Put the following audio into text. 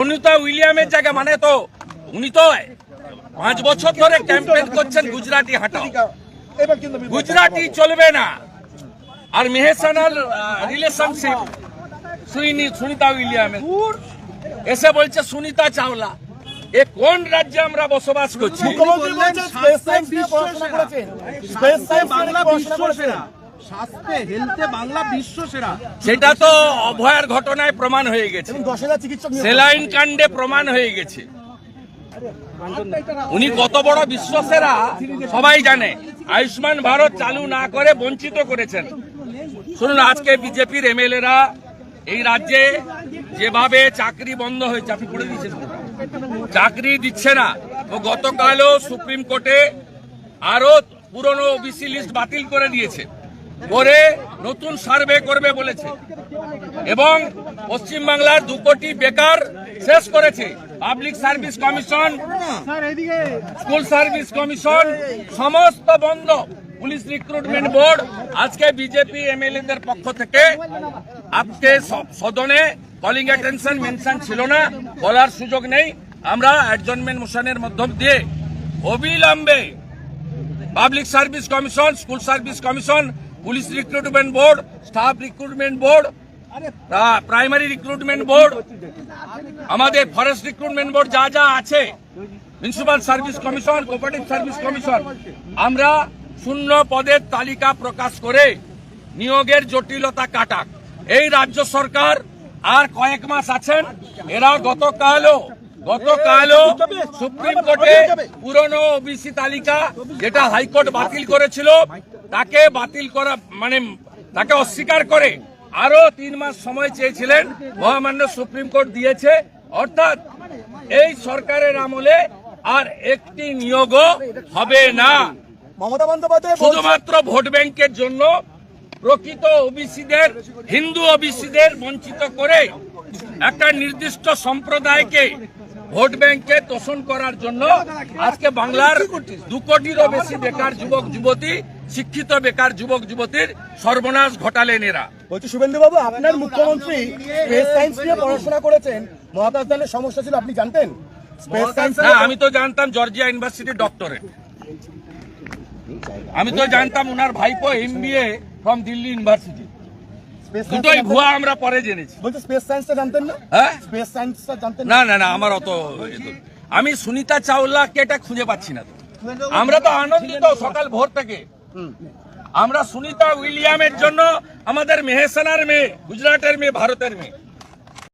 সুনিতা উইলিয়ামের জায়গা মানে তো উনি তো পাঁচ বছর ধরে ক্যাম্পেইন করছেন গুজরাটি হাটাও। গুজরাটি চলবে না। আর মেহেসানাল রিলেশনশিপ সুইনি সুনিতা উইলিয়ামের। এসে বলছে সুনিতা চাওলা এ কোন রাজ্যে আমরা বসবাস করছি? সেটা তো অভয়ার ঘটনায় প্রমাণ হয়ে গেছে। সেলাইন কাণ্ডে প্রমাণ হয়ে গেছে। উনি কত বড় বিশ্বসেরা সবাই জানে। আয়ুষ্মান ভারত চালু না করে বঞ্চিত করেছেন। শুনুন আজকে বিজেপির এমএলএরা এই রাজ্যে যেভাবে চাকরি বন্ধ হয়েছে আপনি পড়ে দিয়েছেন চাকরি দিচ্ছে না। ও গতকালও সুপ্রিম কোর্টে আরও পুরনো ওবিসি লিস্ট বাতিল করে দিয়েছে। করে নতুন সার্ভে করবে বলেছে। এবং পশ্চিমবাংলার দু কোটি বেকার শেষ করেছে। Public service commission, school service commission, সমস্ত বন্ধ। পুলিশ রিক্রুটমেন্ট বোর্ড, আজকে বিজেপি এমএলএদের পক্ষ থেকে আজকে সদনে কলিং অ্যাটেনশন মেনশন ছিল না, বলার সুযোগ নেই। আমরা অ্যাডজনমেন্ট মোশনের মাধ্যম দিয়ে অবিলম্বে public service commission, school service commission police recruitment board, staff recruitment board primary recruitment board, আমাদের ফরেস্ট রিক্রুটমেন্ট বোর্ড যা যা আছে municipal service commission, cooperative service commission, আমরা শূন্য পদের তালিকা প্রকাশ করে নিয়োগের জটিলতা কাটাক। এই রাজ্য সরকার আর কয়েক মাস আছেন এরা গতকালও গতকালও সুপ্রিম কোর্টে পুরনো ওবিসি তালিকা যেটা হাইকোর্ট বাতিল করেছিল তাকে বাতিল করা মানে তাকে অস্বীকার করে আরও তিন মাস সময় চেয়েছিলেন মহামান্য সুপ্রিম কোর্ট দিয়েছে। অর্থাৎ এই সরকারের আমলে আর একটি নিয়োগও হবে না। মমতা বন্দ্যোপাধ্যায় শুধুমাত্র ভোট ব্যাংকের জন্য প্রকৃত ওবিসিদের হিন্দু ওবিসিদের বঞ্চিত করে একটা নির্দিষ্ট সম্প্রদায়কে ভোট ব্যাংকে তোষণ করার জন্য আজকে বাংলার দু কোটিরও বেশি বেকার যুবক যুবতী শিক্ষিত বেকার যুবক যুবতীর সর্বনাশ ঘটালেন এরা। বলছি শুভেন্দু বাবু আপনার মুখ্যমন্ত্রী স্পেস সায়েন্স নিয়ে পড়াশোনা করেছেন মহাকাশ যানের সমস্যা ছিল আপনি জানতেন? স্পেস সায়েন্স আমি তো জানতাম জর্জিয়া ইউনিভার্সিটির ডক্টরেট আমি তো জানতাম ওনার ভাইপো এমবিএ ফ্রম দিল্লি ইউনিভার্সিটি দুটোই ভুয়া আমরা পরে জেনেছি। বলছি স্পেস সায়েন্সটা জানতেন না? হ্যাঁ? স্পেস সায়েন্সটা জানতেন না? না না আমার অত আমি সুনিতা চাওলাকে এটা খুঁজে পাচ্ছি না আমরা তো আনন্দিত সকাল ভোর থেকে। আমরা সুনিতা উইলিয়ামের জন্য আমাদের মেহেসানার মেয়ে গুজরাটের মেয়ে ভারতের মেয়ে।